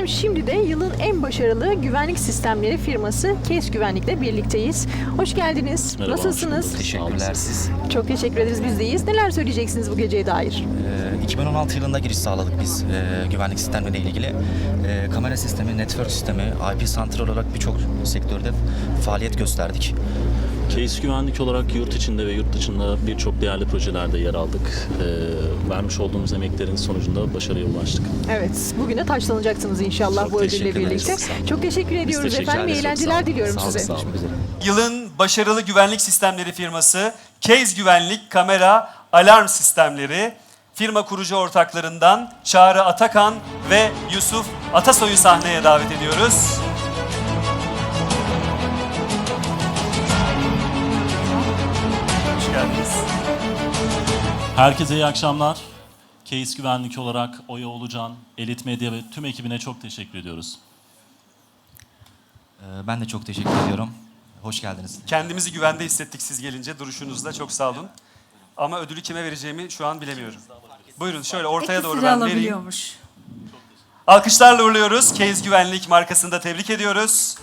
Efendim şimdi de yılın en başarılı güvenlik sistemleri firması Case Güvenlik'le birlikteyiz. Hoş geldiniz. Merhaba, hoş Nasılsınız? bulduk. Teşekkürler siz. Çok teşekkür ederiz biz deyiz. Neler söyleyeceksiniz bu geceye dair? Ee, 2016 yılında giriş sağladık biz e, güvenlik sistemleriyle ilgili. E, kamera sistemi, network sistemi, IP santral olarak birçok sektörde faaliyet gösterdik. Case güvenlik olarak yurt içinde ve yurt dışında birçok değerli projelerde yer aldık. Ee, vermiş olduğumuz emeklerin sonucunda başarıya ulaştık. Evet, bugün de taçlanacaksınız inşallah Çok bu ödülle teşekkür ederiz. birlikte. Çok teşekkür ediyoruz teşekkür efendim. Ederiz. Çok sağ eğlenceler olun. diliyorum Sağ olun, size. sağ olun. Yılın başarılı güvenlik sistemleri firması Case Güvenlik Kamera Alarm Sistemleri firma kurucu ortaklarından Çağrı Atakan ve Yusuf Atasoy'u sahneye davet ediyoruz. Herkese iyi akşamlar. Case güvenlik olarak Oya Olucan, Elit Medya ve tüm ekibine çok teşekkür ediyoruz. Ee, ben de çok teşekkür ediyorum. Hoş geldiniz. Kendimizi güvende hissettik siz gelince duruşunuzda çok sağ olun. Ama ödülü kime vereceğimi şu an bilemiyorum. Buyurun şöyle ortaya doğru ben vereyim. alabiliyormuş. Alkışlarla uğurluyoruz. Case Güvenlik markasını da tebrik ediyoruz.